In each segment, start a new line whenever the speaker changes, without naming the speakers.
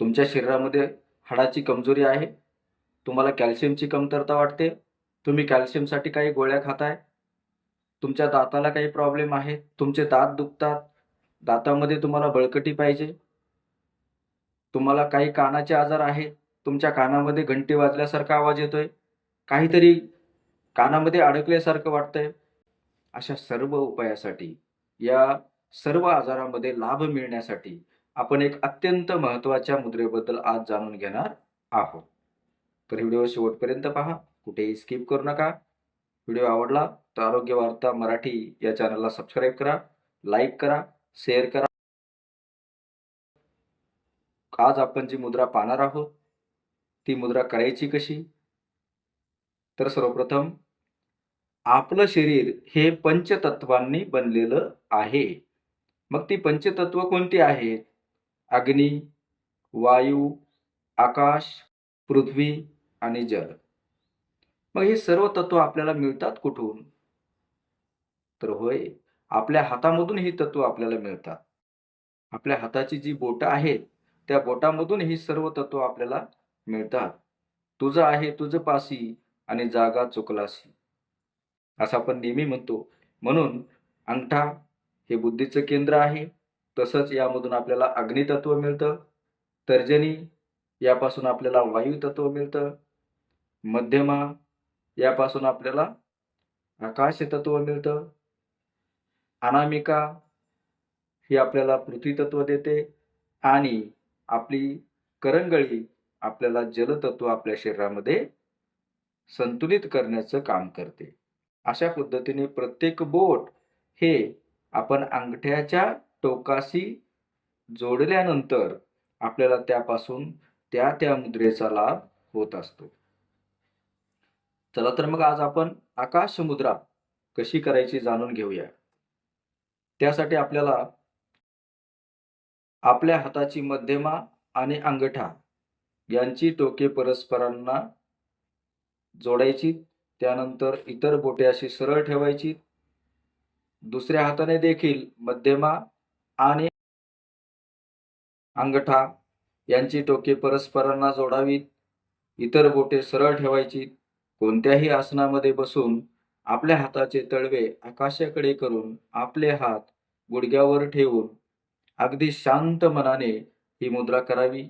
तुमच्या शरीरामध्ये हाडाची कमजोरी आहे तुम्हाला कॅल्शियमची कमतरता वाटते तुम्ही कॅल्शियमसाठी काही गोळ्या खाताय तुमच्या दाताला काही प्रॉब्लेम आहे तुमचे दात दुखतात दातामध्ये तुम्हाला बळकटी पाहिजे तुम्हाला काही कानाचे आजार आहे तुमच्या कानामध्ये घंटी वाजल्यासारखा आवाज येतोय काहीतरी कानामध्ये अडकल्यासारखं वाटतंय अशा सर्व उपायासाठी या सर्व आजारामध्ये लाभ मिळण्यासाठी आपण एक अत्यंत महत्त्वाच्या मुद्रेबद्दल आज जाणून घेणार आहोत. तर व्हिडिओ शेवटपर्यंत पहा. कुठेही स्किप करू नका. व्हिडिओ आवडला तर आरोग्य वार्ता मराठी या चॅनलला सबस्क्राईब करा लाईक करा शेअर करा. आज आपण जी मुद्रा पाहणार आहोत ती मुद्रा करायची कशी? तर सर्वप्रथम आपलं शरीर हे पंचतत्वांनी बनलेलं आहे. मग ती पंचतत्व कोणती आहेत? अग्नी वायू आकाश पृथ्वी आणि जल. मग हे सर्व तत्व आपल्याला मिळतात कुठून? तर होय आपल्या हातामधून ही तत्व आपल्याला मिळतात. आपल्या हाताची जी बोटं आहेत त्या बोटामधून ही सर्व तत्व आपल्याला मिळतात. तुझं आहे तुझं पासी आणि जागा चुकलासी. असं आपण नेहमी म्हणतो. म्हणून अंगठा हे बुद्धीचं केंद्र आहे. तसंच यामधून आपल्याला अग्नितत्व मिळतं तर्जनी यापासून आपल्याला वायुतत्व मिळतं मध्यमा यापासून आपल्याला आकाशतत्व मिळतं अनामिका ही आपल्याला पृथ्वी तत्व देते आणि आपली करंगळी आपल्याला जलतत्व आपल्या शरीरामध्ये संतुलित करण्याचं काम करते. अशा पद्धतीने प्रत्येक बोट हे आपण अंगठ्याच्या टोकाशी जोडल्यानंतर आपल्याला त्यापासून त्या त्या मुद्रेचा लाभ होत असतो. चला तर मग आज आपण आकाश मुद्रा कशी करायची जाणून घेऊया. त्यासाठी आपल्याला आपल्या हाताची मध्यमा आणि अंगठा यांची टोके परस्परांना जोडायची त्यानंतर इतर बोटे अशी सरळ ठेवायची. दुसऱ्या हाताने देखील मध्यमा आणि अंगठा यांची टोके परस्परांना जोडावीत. इतर बोटे सरळ ठेवायची. कोणत्याही आसनामध्ये बसून आपल्या हाताचे तळवे आकाशाकडे करून आपले हात गुडघ्यावर ठेवून अगदी शांत मनाने ही मुद्रा करावी.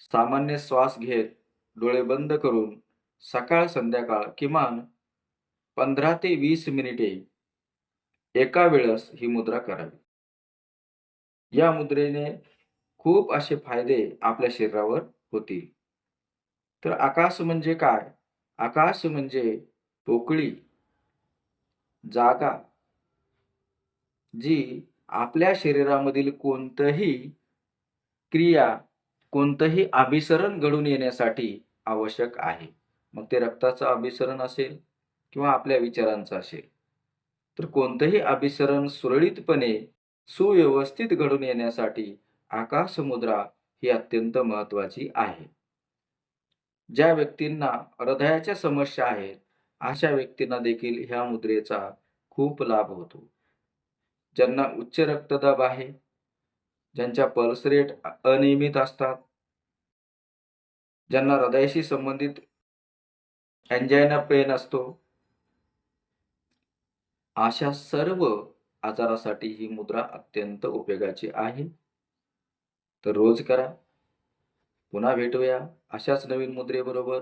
सामान्य श्वास घेत डोळे बंद करून सकाळ संध्याकाळ किमान पंधरा ते वीस मिनिटे एका वेळेस ही मुद्रा करावी. या मुद्रेने खूप असे फायदे आपल्या शरीरावर होतील. तर आकाश म्हणजे काय? आकाश म्हणजे पोकळी जागा जी आपल्या शरीरामधील कोणतंही क्रिया कोणतंही अभिसरण घडून येण्यासाठी आवश्यक आहे. मग ते रक्ताचं अभिसरण असेल किंवा आपल्या विचारांचं असेल. तर कोणतंही अभिसरण सुरळीतपणे सुव्यवस्थित घडून येण्यासाठी आकाशमुद्रा ही अत्यंत महत्वाची आहे. ज्या व्यक्तींना हृदयाच्या समस्या आहेत अशा व्यक्तींना देखील ह्या मुद्रेचा खूप लाभ होतो. ज्यांना उच्च रक्तदाब आहे ज्यांच्या पल्स रेट अनियमित असतात ज्यांना हृदयाशी संबंधित अँजायना पेन असतो अशा सर्व आजारासाठी ही मुद्रा अत्यंत उपयोगाची आहे. तर रोज करा. पुन्हा भेटूया. अशाच नवीन मुद्रेबरोबर.